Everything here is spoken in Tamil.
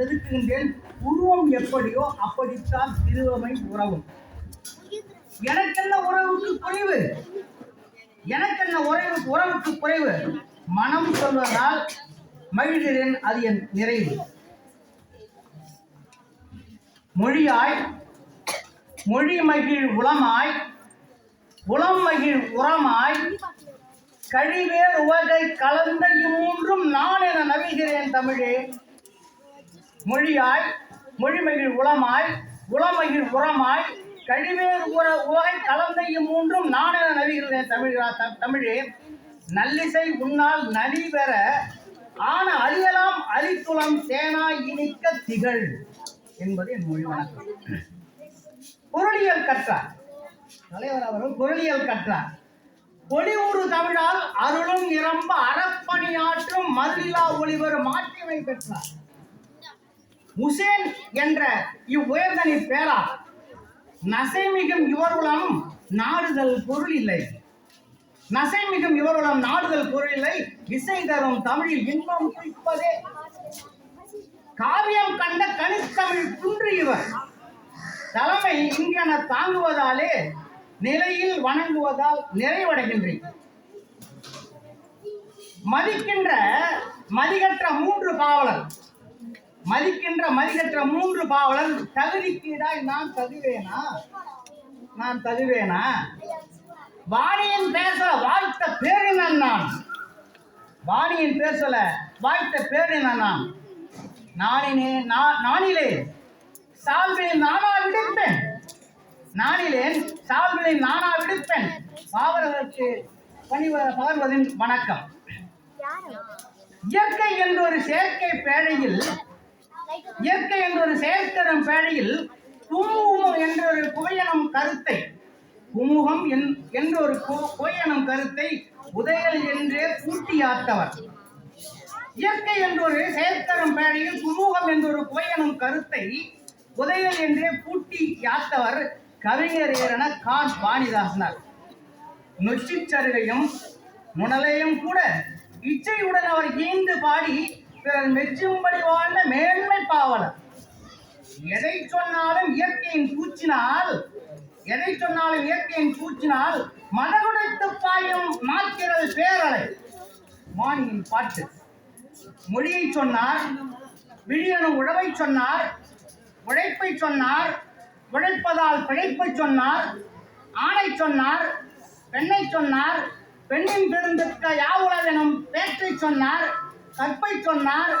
செதுக்குகின்றேன். உருவம் எப்படியோ அப்படித்தான் திருவமை உறவும். எனக்கென்ன உறவுக்கு குறைவு? எனக்கென்ன உறவு உறவுக்கு குறைவு? மனம் சொல்வதால் மகிழ்கிறேன் அது என் நிறைவு. மொழியாய் மொழி மகிழ் உளமாய் உளம் மகிழ் உரமாய் கழிவேர் உவகை கலந்த இம்மூன்றும் நான் என நவிகிறேன் தமிழே. மொழியாய் மொழிமகிழ் உளமாய் உளமகிழ் உரமாய் கழிவேறு உர உலகை கலந்தையும் மூன்றும் நான் என நவிகிறேன் தமிழா த- தமிழே. நல்லிசை உன்னால் நலி பெற ஆன அழியலாம் அரித்துளம் சேனா இனிக்க திகழ் என்பது என் மொழி வணக்கம். பொருளியல் கற்றார். தலைவர் அவர்கள் பொருளியல் கற்றார். பொலிவுறு தமிழால் அருளும் நிரம்ப அறப்பணியாற்றும் மதுரிலா ஒளிவர் மாற்றியமை பெற்றார். உசேன் என்ற இவ்வுயர்தனி பேரா? நசைமிகும் இவர்களும் நாடுதல் பொருள் இல்லை. நசைமிகும் இவர்களும் நாடுதல் பொருள் இல்லை. இசை தரும் தமிழில் இன்பம் குறிப்பதே. காவியம் கண்ட கனித்தமிழ் குன்று இவர். தலைமை இங்கென தாங்குவதாலே நிலையில் வணங்குவதால் நிறைவடைகின்றேன். மதிக்கின்ற மதிகற்ற மூன்று பாவலர் மதிக்கின்ற மதிகற்ற மூன்று பாவலர் தகுதிக்கீடாய் நான் தகுவேனா? நான் தகுவேனா? வாணியின் பேச வாய்த்த பேரினன் நான் வாணியின் பேசல வாய்த்த பேரினன் நான் நானினே நானிலே சால்வினை நானா விடுப்பேன். நானிலேன் சால்வினை நானா விடுப்பேன். பாவலர்களுக்கு பணிவ பகர்வதின் வணக்கம். இயற்கை என்ற ஒரு செயற்கை பேழையில் இயற்கை என்ற ஒரு செயற்கரும் பேழையில் குமுகம் என்ற ஒரு புகையனம் கருத்தை குமுகம் என்ற ஒரு கு- புகையனம் கருத்தை உதயல் என்றே பூட்டியாத்தவர் இயற்கை என்ற ஒரு செயற்கரும் பேழையில் குமுகம் என்ற ஒரு புகையனும் கருத்தை உதயல் என்றே பூட்டி யாத்தவர் கவிஞர் என கான் வாணிதாசனார். நொச்சிச் சருகையும் முனலையும் கூட இச்சையுடன் அவர் ஈந்து பாடி பிறர் மெச்சும்படி வாழ்ந்த மேன்மை பாவலர் எதை சொன்னாலும் இயற்கையின் பூச்சினால் எதை சொன்னாலும் இயற்கையின் பூச்சினால் மனகுடைத்து பாயும் மாக்கிறது பேரலை. மானியின் பாட்டு. மொழியை சொன்னார் விழியனும் உழவை சொன்னார் உழைப்பை சொன்னார் உழைப்பதால் பிழைப்பை சொன்னார் ஆணை சொன்னார் பெண்ணை சொன்னார் பெண்ணின் பெருந்திருக்க யாவுளவெனும் பேற்றை சொன்னார் கற்பை சொன்னார்